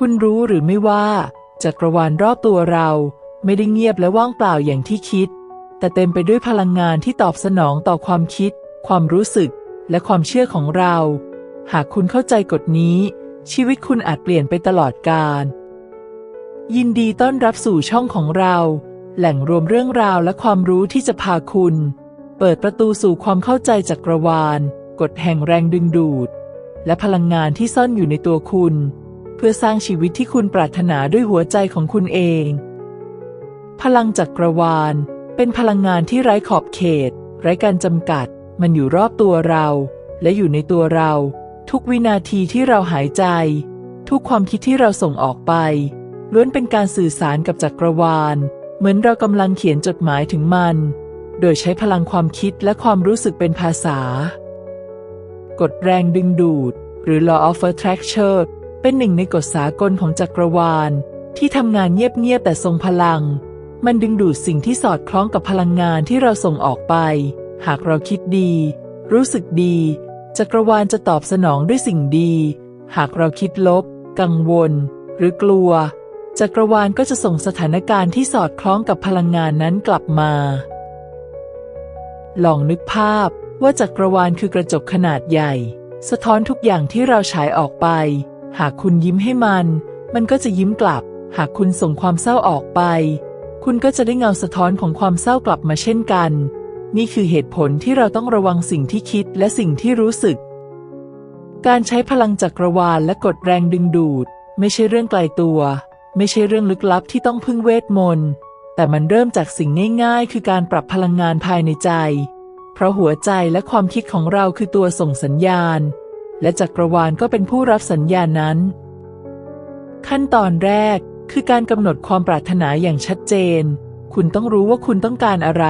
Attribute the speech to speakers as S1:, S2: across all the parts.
S1: คุณรู้หรือไม่ว่าจักรวาลรอบตัวเราไม่ได้เงียบและว่างเปล่าอย่างที่คิด แต่เต็มไปด้วยพลังงานที่ตอบสนองต่อความคิด ความรู้สึก และความเชื่อของเรา หากคุณเข้าใจกฎนี้ ชีวิตคุณอาจเปลี่ยนไปตลอดกาลยินดีต้อนรับสู่ช่องของเรา แหล่งรวมเรื่องราวและความรู้ที่จะพาคุณ เปิดประตูสู่ความเข้าใจจักรวาล กฎแห่งแรงดึงดูด และพลังงานที่ซ่อนอยู่ในตัวคุณ เพื่อสร้างชีวิตที่คุณปรารถนาด้วยหัวใจของคุณเอง พลังจักรวาล เป็นพลังงานที่ไร้ขอบเขต ไร้การจำกัด มันอยู่รอบตัวเรา และอยู่ในตัวเรา ทุกวินาทีที่เราหายใจ ทุกความคิดที่เราส่งออกไป ล้วนเป็นการสื่อสารกับจักรวาล เหมือนเรากำลังเขียนจดหมายถึงมัน โดยใช้พลังความคิดและความรู้สึกเป็นภาษากฎแรงดึงดูด หรือ law of attraction เป็นหนึ่งในกฎสากลของจักรวาล ที่ทำงานเงียบๆแต่ทรงพลัง มันดึงดูดสิ่งที่สอดคล้องกับพลังงานที่เราส่งออกไป หากเราคิดดี รู้สึกดี จักรวาลจะตอบสนองด้วยสิ่งดี หากเราคิดลบ กังวล หรือกลัว จักรวาลก็จะส่งสถานการณ์ที่สอดคล้องกับพลังงานนั้นกลับมา ลองนึกภาพว่าจักรวาลคือกระจกขนาดใหญ่ สะท้อนทุกอย่างที่เราฉายออกไป หากคุณยิ้มให้มัน มันก็จะยิ้มกลับ หากคุณส่งความเศร้าออกไป คุณก็จะได้เงาสะท้อนของความเศร้ากลับมาเช่นกัน นี่คือเหตุผลที่เราต้องระวังสิ่งที่คิดและสิ่งที่รู้สึก การใช้พลังจักรวาลและกดแรงดึงดูด ไม่ใช่เรื่องไกลตัว ไม่ใช่เรื่องลึกลับที่ต้องพึ่งเวทมนต์แต่มันเริ่มจากสิ่งง่าย ๆ คือการปรับพลังงานภายในใจ เพราะหัวใจและความคิดของเราคือตัวส่งสัญญาณ และจักรวาลก็เป็นผู้รับสัญญาณนั้น ขั้นตอนแรกคือการกำหนดความปรารถนาอย่างชัดเจน คุณต้องรู้ว่าคุณต้องการอะไร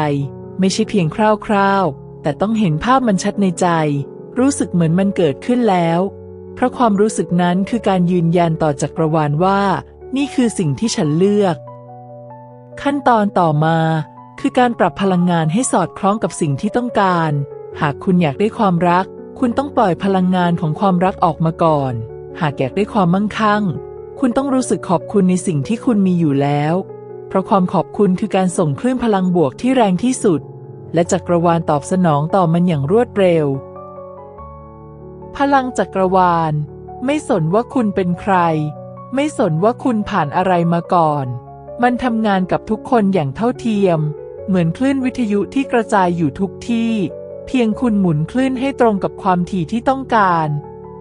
S1: ไม่ใช่เพียงคร่าวๆ แต่ต้องเห็นภาพมันชัดในใจ รู้สึกเหมือนมันเกิดขึ้นแล้ว เพราะความรู้สึกนั้นคือการยืนยันต่อจักรวาลว่า นี่คือสิ่งที่ฉันเลือก ขั้นตอนต่อมา คือการปรับพลังงานให้สอดคล้องกับสิ่งที่ต้องการ หากคุณอยากได้ความรัก คุณต้องปล่อยพลังงานของความรักออกมาก่อน หากอยากได้ความมั่งคั่ง คุณต้องรู้สึกขอบคุณในสิ่งที่คุณมีอยู่แล้ว เพราะความขอบคุณคือการส่งคลื่นพลังบวกที่แรงที่สุด และจักรวาลตอบสนองต่อมันอย่างรวดเร็ว พลังจักรวาล ไม่สนว่าคุณเป็นใคร ไม่สนว่าคุณผ่านอะไรมาก่อน มันทำงานกับทุกคนอย่างเท่าเทียม เหมือนคลื่นวิทยุที่กระจายอยู่ทุกที่ เพียงคุณหมุนคลื่นให้ตรงกับความถี่ที่ต้องการ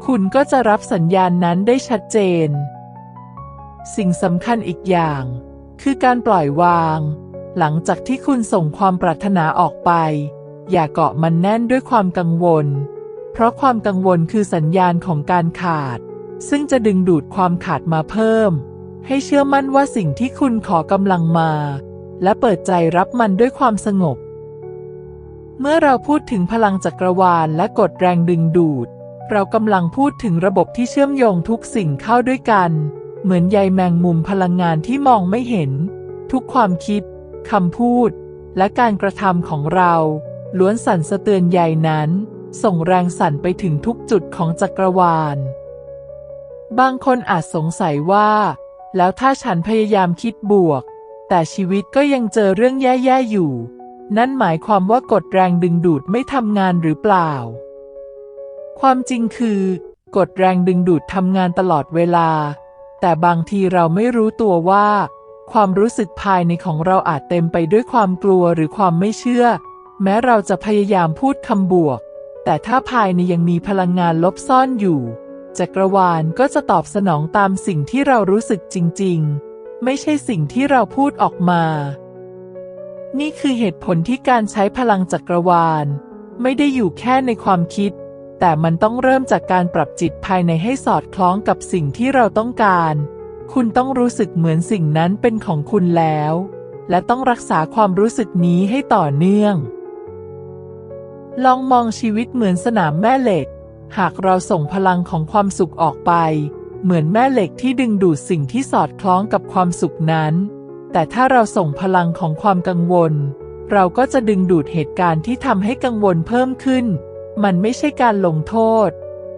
S1: คุณก็จะรับสัญญาณนั้นได้ชัดเจน สิ่งสำคัญอีกอย่าง คือการปล่อยวาง หลังจากที่คุณส่งความปรารถนาออกไป อย่าเกาะมันแน่นด้วยความกังวล เพราะความกังวลคือสัญญาณของการขาด ซึ่งจะดึงดูดความขาดมาเพิ่ม ให้เชื่อมั่นว่าสิ่งที่คุณขอกำลังมา และเปิดใจรับมันด้วยความสงบ เมื่อเราพูดถึงพลังจักรวาลและกฎแรงดึงดูด เรากำลังพูดถึงระบบที่เชื่อมโยงทุกสิ่งเข้าด้วยกัน เหมือนใยแมงมุมพลังงานที่มองไม่เห็น ทุกความคิดคำพูด และการกระทำของเรา ล้วนสั่นสะเตือนใยนั้น ส่งแรงสั่นไปถึงทุกจุดของจักรวาล บางคนอาจสงสัยว่า แล้วถ้าฉันพยายามคิดบวก แต่ชีวิตก็ยังเจอเรื่องแย่ๆอยู่ นั่นหมายความว่ากฎแรงดึงดูดไม่ทำงานหรือเปล่า ความจริงคือ กฎแรงดึงดูดทำงานตลอดเวลา แต่บางทีเราไม่รู้ตัวว่า ความรู้สึกภายในของเราอาจเต็มไปด้วยความกลัวหรือความไม่เชื่อ แม้เราจะพยายามพูดคำบวก แต่ถ้าภายในยังมีพลังงานลบซ่อนอยู่ จักรวาลก็จะตอบสนองตามสิ่งที่เรารู้สึกจริง ๆ ไม่ใช่สิ่งที่เราพูดออกมา นี่คือเหตุผลที่การใช้พลังจักรวาล ไม่ได้อยู่แค่ในความคิด แต่มันต้องเริ่มจากการปรับจิตภายในให้สอดคล้องกับสิ่งที่เราต้องการ คุณต้องรู้สึกเหมือนสิ่งนั้นเป็นของคุณแล้ว และต้องรักษาความรู้สึกนี้ให้ต่อเนื่อง ลองมองชีวิตเหมือนสนามแม่เหล็ก หากเราส่งพลังของความสุขออกไป เหมือนแม่เหล็กที่ดึงดูดสิ่งที่สอดคล้องกับความสุขนั้น แต่ถ้าเราส่งพลังของความกังวล เราก็จะดึงดูดเหตุการณ์ที่ทำให้กังวลเพิ่มขึ้น มันไม่ใช่การลงโทษ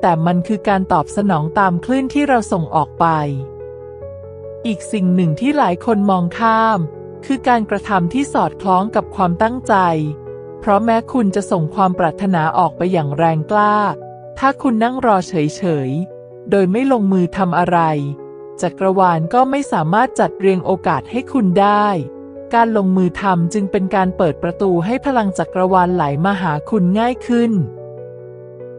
S1: แต่มันคือการตอบสนองตามคลื่นที่เราส่งออกไป อีกสิ่งหนึ่งที่หลายคนมองข้าม คือการกระทำที่สอดคล้องกับความตั้งใจ เพราะแม้คุณจะส่งความปรารถนาออกไปอย่างแรงกล้า ถ้าคุณนั่งรอเฉยๆ โดยไม่ลงมือทำอะไร จักรวาลก็ไม่สามารถจัดเรียงโอกาสให้คุณได้ การลงมือทำจึงเป็นการเปิดประตูให้พลังจักรวาลไหลมาหาคุณง่ายขึ้น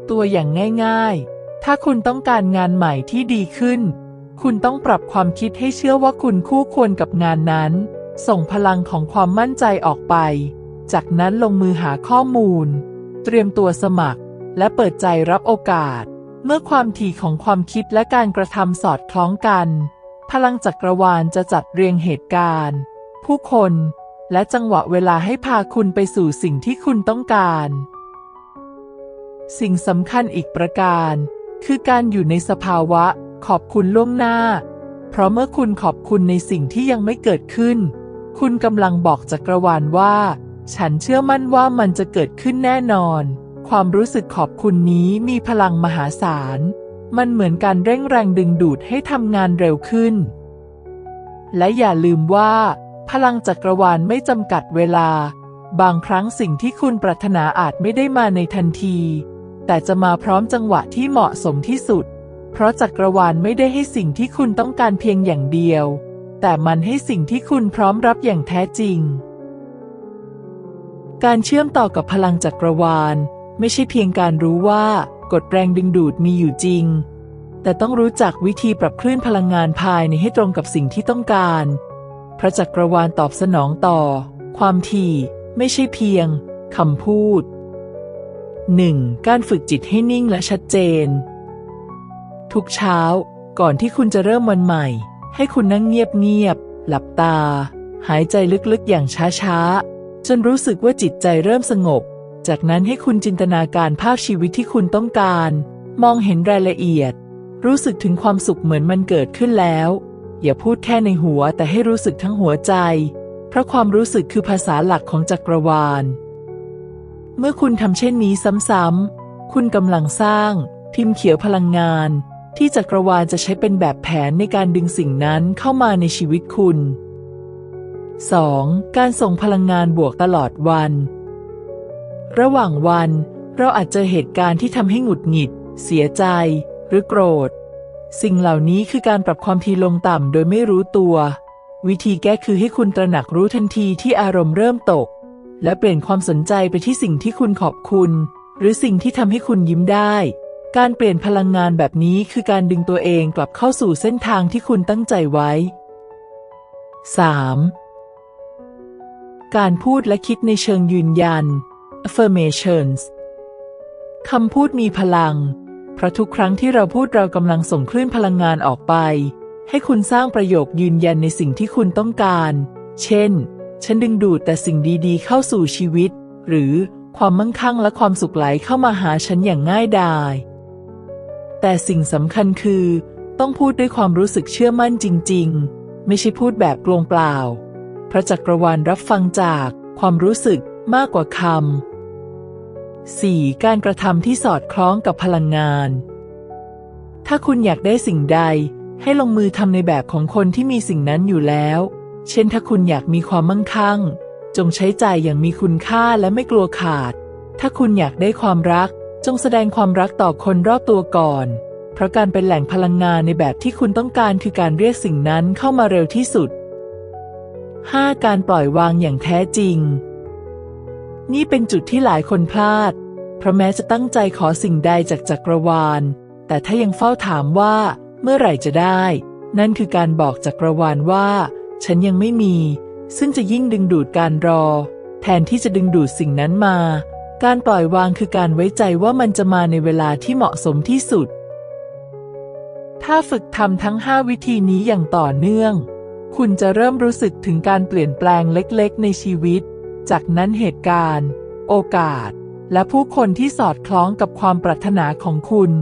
S1: ตัวอย่างง่าย ๆ ถ้าคุณต้องการงานใหม่ที่ดีขึ้น คุณต้องปรับความคิดให้เชื่อว่าคุณคู่ควรกับงานนั้น ส่งพลังของความมั่นใจออกไป จากนั้นลงมือหาข้อมูล เตรียมตัวสมัคร และเปิดใจรับโอกาส เมื่อความถี่ของความคิดและการกระทำสอดคล้องกัน พลังจักรวาลจะจัดเรียงเหตุการณ์ ผู้คน และจังหวะเวลาให้พาคุณไปสู่สิ่งที่คุณต้องการ สิ่งสำคัญอีกประการ คือการอยู่ในสภาวะ ขอบคุณล่วงหน้า เพราะเมื่อคุณขอบคุณในสิ่งที่ยังไม่เกิดขึ้น คุณกำลังบอกจักรวาลว่า ฉันเชื่อมั่นว่ามันจะเกิดขึ้นแน่นอน ความรู้สึกขอบคุณนี้มีพลังมหาศาล มันเหมือนการเร่งแรงดึงดูดให้ทำงานเร็วขึ้น และอย่าลืมว่า พลังจักรวาลไม่จำกัดเวลา บางครั้งสิ่งที่คุณปรารถนาอาจไม่ได้มาในทันที แต่จะมาพร้อมจังหวะที่เหมาะสมที่สุด เพราะจักรวาลไม่ได้ให้สิ่งที่คุณต้องการเพียงอย่างเดียว แต่มันให้สิ่งที่คุณพร้อมรับอย่างแท้จริง การเชื่อมต่อกับพลังจักรวาล ไม่ใช่เพียงการรู้ว่ากฎแรงดึงดูดมีอยู่จริง แต่ต้องรู้จักวิธีปรับคลื่นพลังงานภายในให้ตรงกับสิ่งที่ต้องการ พระจักรวาลตอบสนองต่อ ความถี่ ไม่ใช่เพียงคำพูด 1. การฝึกจิตให้นิ่งและชัดเจน ทุกเช้า ก่อนที่คุณจะเริ่มวันใหม่ ให้คุณนั่งเงียบๆหลับตา หายใจลึกๆอย่างช้าๆ จนรู้สึกว่าจิตใจเริ่มสงบ จากนั้นให้คุณจินตนาการภาพชีวิตที่คุณต้องการ มองเห็นรายละเอียด รู้สึกถึงความสุขเหมือนมันเกิดขึ้นแล้ว อย่าพูดแค่ในหัวแต่ให้รู้สึกทั้งหัวใจ เพราะความรู้สึกคือภาษาหลักของจักรวาล เมื่อคุณทำเช่นนี้ซ้ำๆ คุณกำลังสร้าง พิมพ์เขียวพลังงาน ที่จักรวาลจะใช้เป็นแบบแผนในการดึงสิ่งนั้นเข้ามาในชีวิตคุณ 2. การส่งพลังงานบวกตลอดวัน ระหว่างวัน เราอาจเจอเหตุการณ์ที่ทำให้หงุดหงิด เสียใจ หรือโกรธ สิ่งเหล่านี้คือการปรับความทีลงต่ำโดยไม่รู้ตัว วิธีแก้คือให้คุณตระหนักรู้ทันทีที่อารมณ์เริ่มตก และเปลี่ยนความสนใจไปที่สิ่งที่คุณขอบคุณ หรือสิ่งที่ทำให้คุณยิ้มได้ การเปลี่ยนพลังงานแบบนี้คือการดึงตัวเองกลับเข้าสู่เส้นทางที่คุณตั้งใจไว้ 3. การพูดและคิดในเชิงยืนยัน affirmations คำพูดมีพลัง เพราะทุกครั้งที่เราพูดเรากำลังส่งคลื่นพลังงานออกไป ให้คุณสร้างประโยคยืนยันในสิ่งที่คุณต้องการ เช่น ฉันดึงดูดแต่สิ่งดีๆ เข้าสู่ชีวิต หรือความมั่งคั่งและความสุขไหลเข้ามาหาฉันอย่างง่ายดาย แต่สิ่งสำคัญคือ ต้องพูดด้วยความรู้สึกเชื่อมั่นจริง ๆ ไม่ใช่พูดแบบกลวงเปล่า พระจักรวาลรับฟังจากความรู้สึกมากกว่าคำ 4. การกระทำที่สอดคล้องกับพลังงาน ถ้าคุณอยากได้สิ่งใด ให้ลงมือทำในแบบของคนที่มีสิ่งนั้นอยู่แล้ว เช่นถ้าคุณอยากมีความมั่งคั่ง จงใช้จ่ายอย่างมีคุณค่าและไม่กลัวขาด ถ้าคุณอยากได้ความรัก จงแสดงความรักต่อคนรอบตัวก่อน เพราะการเป็นแหล่งพลังงานในแบบที่คุณต้องการคือการเรียกสิ่งนั้นเข้ามาเร็วที่สุด 5. การปล่อยวางอย่างแท้จริง นี่เป็นจุดที่หลายคนพลาด เพราะแม้จะตั้งใจขอสิ่งใดจากจักรวาล แต่ถ้ายังเฝ้าถามว่า เมื่อไหร่จะได้ นั่นคือการบอกจักรวาลว่า ฉันยังไม่มี ซึ่งจะยิ่งดึงดูดการรอ แทนที่จะดึงดูดสิ่งนั้นมา การปล่อยวางคือการไว้ใจว่ามันจะมาในเวลาที่เหมาะสมที่สุด ถ้าฝึกทำทั้ง 5 วิธีนี้อย่างต่อเนื่อง คุณจะเริ่มรู้สึกถึงการเปลี่ยนแปลงเล็กๆ ในชีวิต จากนั้นเหตุการณ์ โอกาส และผู้คนที่สอดคล้องกับความปรารถนาของคุณ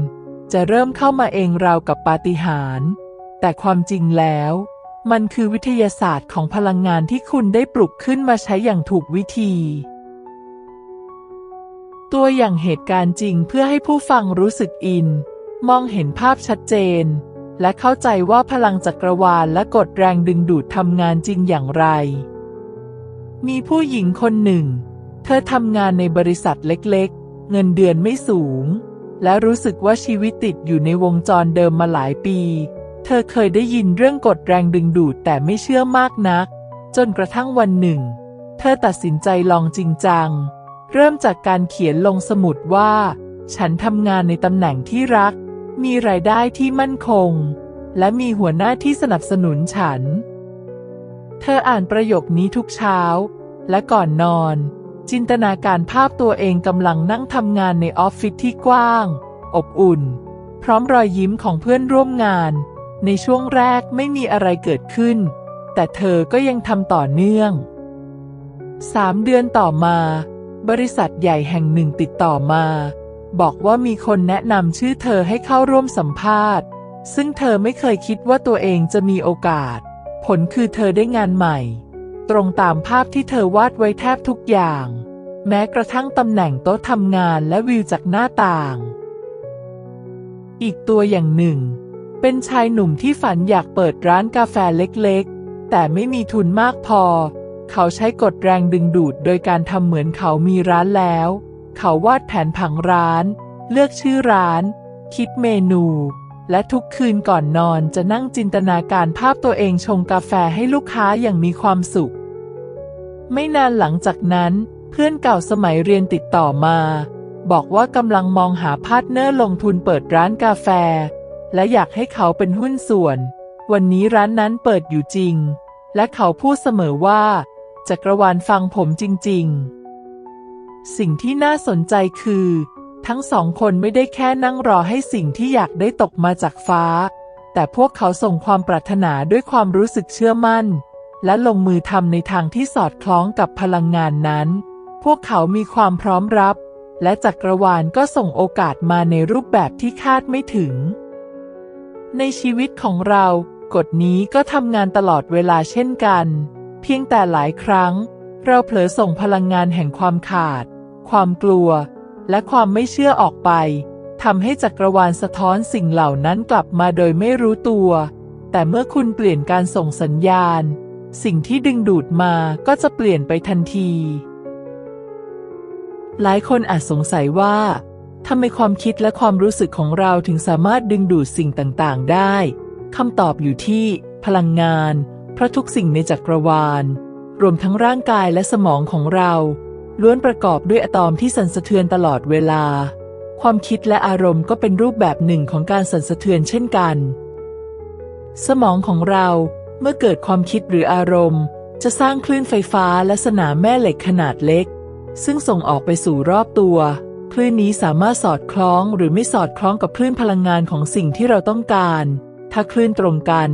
S1: จะเริ่มเข้ามาเองราวกับปาฏิหาริย์แต่ความจริงแล้ว มันคือวิทยาศาสตร์ของพลังงานที่คุณได้ปลุกขึ้นมาใช้อย่างถูกวิธี ตัวอย่างเหตุการณ์จริงเพื่อให้ผู้ฟังรู้สึกอิน มองเห็นภาพชัดเจน และเข้าใจว่าพลังจักรวาลและกฎแรงดึงดูดทำงานจริงอย่างไร มีผู้หญิงคนหนึ่ง เธอทำงานในบริษัทเล็กๆ เงินเดือนไม่สูง และรู้สึกว่าชีวิตติดอยู่ในวงจรเดิมมาหลายปี เธอเคยได้ยินเรื่องกฎแรงดึงดูดแต่ไม่เชื่อมากนัก จนกระทั่งวันหนึ่ง เธอตัดสินใจลองจริงจัง เริ่มจากการเขียนลงสมุดว่า ฉันทำงานในตำแหน่งที่รัก มีรายได้ที่มั่นคง และมีหัวหน้าที่สนับสนุนฉัน เธออ่านประโยคนี้ทุกเช้า และก่อนนอน จินตนาการภาพตัวเองกำลังนั่งทำงานในออฟฟิศที่กว้าง อบอุ่น พร้อมรอยยิ้มของเพื่อนร่วมงาน ในช่วงแรกไม่มีอะไรเกิดขึ้น แต่เธอก็ยังทำต่อเนื่องสามเดือนต่อมา บริษัทใหญ่แห่งหนึ่งติดต่อมา บอกว่ามีคนแนะนำชื่อเธอให้เข้าร่วมสัมภาษณ์ ซึ่งเธอไม่เคยคิดว่าตัวเองจะมีโอกาส ผลคือเธอได้งานใหม่ ตรงตามภาพที่เธอวาดไว้แทบทุกอย่าง แม้กระทั่งตำแหน่งโต๊ะทำงานและวิวจากหน้าต่าง อีกตัวอย่างหนึ่ง เป็นชายหนุ่มที่ฝันอยากเปิดร้านกาแฟเล็กๆ แต่ไม่มีทุนมากพอ เขาใช้กฎแรงดึงดูดโดยการทำเหมือนเขามีร้านแล้ว เขาวาดแผนผังร้าน เลือกชื่อร้าน คิดเมนู และทุกคืนก่อนนอนจะนั่งจินตนาการภาพตัวเองชงกาแฟให้ลูกค้าอย่างมีความสุข ไม่นานหลังจากนั้น เพื่อนเก่าสมัยเรียนติดต่อมา บอกว่ากำลังมองหาพาร์ทเนอร์ลงทุนเปิดร้านกาแฟ และอยากให้เขาเป็นหุ้นส่วน วันนี้ร้านนั้นเปิดอยู่จริง และเขาพูดเสมอว่าจักรวาลฟังผมจริง ๆ สิ่งที่น่าสนใจคือ ทั้งสองคนไม่ได้แค่นั่งรอให้สิ่งที่อยากได้ตกมาจากฟ้า แต่พวกเขาส่งความปรารถนาด้วยความรู้สึกเชื่อมั่น และลงมือทำในทางที่สอดคล้องกับพลังงานนั้น พวกเขามีความพร้อมรับ และจักรวาลก็ส่งโอกาสมาในรูปแบบที่คาดไม่ถึง ในชีวิตของเรา กฎนี้ก็ทำงานตลอดเวลาเช่นกัน เพียงแต่หลายครั้ง เราเผลอส่งพลังงานแห่งความขาด ความกลัว และความไม่เชื่อออกไปทำให้จักรวาลสะท้อนสิ่งเหล่านั้นกลับมาโดยไม่รู้ตัว แต่เมื่อคุณเปลี่ยนการส่งสัญญาณ สิ่งที่ดึงดูดมาก็จะเปลี่ยนไปทันที หลายคนอาจสงสัยว่าทำไมความคิดและความรู้สึกของเราถึงสามารถดึงดูดสิ่งต่างๆ ได้คำตอบอยู่ที่พลังงาน เพราะทุกสิ่งในจักรวาล รวมทั้งร่างกายและสมองของเรา ล้วนประกอบด้วยอะตอมที่สั่นสะเทือนตลอดเวลา ความคิดและอารมณ์ก็เป็นรูปแบบหนึ่งของการสั่นสะเทือนเช่นกัน สมองของเราเมื่อเกิดความคิดหรืออารมณ์ จะสร้างคลื่นไฟฟ้าและสนามแม่เหล็กขนาดเล็ก ซึ่งส่งออกไปสู่รอบตัว คลื่นนี้สามารถสอดคล้องหรือไม่สอดคล้องกับคลื่นพลังงานของสิ่งที่เราต้องการ ถ้าคลื่นตรงกัน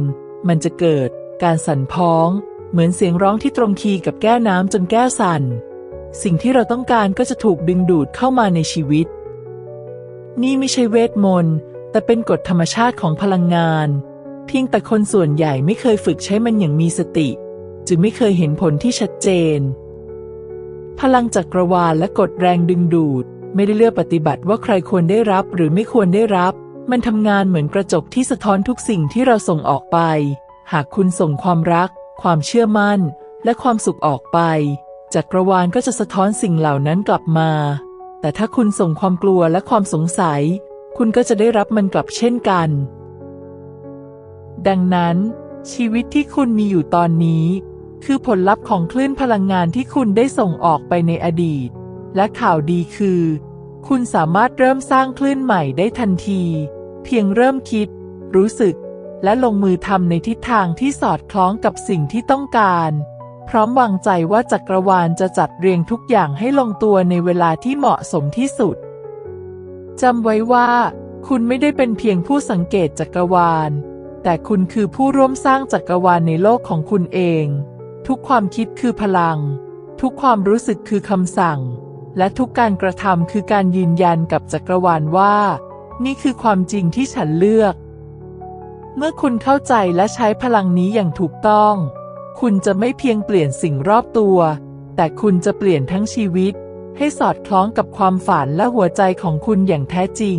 S1: มันจะเกิด การสั่นพ้อง เหมือนเสียงร้องที่ตรงคีย์กับแก้วน้ำจนแก้วสั่น สิ่งที่เราต้องการก็จะถูกดึงดูดเข้ามาในชีวิต นี่ไม่ใช่เวทมนต์ แต่เป็นกฎธรรมชาติของพลังงาน เพียงแต่คนส่วนใหญ่ไม่เคยฝึกใช้มันอย่างมีสติ จึงไม่เคยเห็นผลที่ชัดเจน พลังจักรวาลและกฎแรงดึงดูด ไม่ได้เลือกปฏิบัติว่าใครควรได้รับหรือไม่ควรได้รับ มันทำงานเหมือนกระจกที่สะท้อนทุกสิ่งที่เราส่งออกไป หากคุณส่งความรัก ความเชื่อมั่น และความสุขออกไป จักรวาลก็จะสะท้อนสิ่งเหล่านั้นกลับมา แต่ถ้าคุณส่งความกลัวและความสงสัย คุณก็จะได้รับมันกลับเช่นกัน ดังนั้น ชีวิตที่คุณมีอยู่ตอนนี้ คือผลลัพธ์ของคลื่นพลังงานที่คุณได้ส่งออกไปในอดีต และข่าวดีคือ คุณสามารถเริ่มสร้างคลื่นใหม่ได้ทันที เพียงเริ่มคิด รู้สึก และลงมือทำในทิศทางที่สอดคล้องกับสิ่งที่ต้องการ พร้อมวางใจว่าจักรวาลจะจัดเรียงทุกอย่างให้ลงตัวในเวลาที่เหมาะสมที่สุด จำไว้ว่า คุณไม่ได้เป็นเพียงผู้สังเกตจักรวาล แต่คุณคือผู้ร่วมสร้างจักรวาลในโลกของคุณเอง ทุกความคิดคือพลัง ทุกความรู้สึกคือคำสั่ง และทุกการกระทำคือการยืนยันกับจักรวาลว่า นี่คือความจริงที่ฉันเลือก เมื่อคุณเข้าใจและใช้พลังนี้อย่างถูกต้อง คุณจะไม่เพียงเปลี่ยนสิ่งรอบตัว แต่คุณจะเปลี่ยนทั้งชีวิต ให้สอดคล้องกับความฝันและหัวใจของคุณอย่างแท้จริง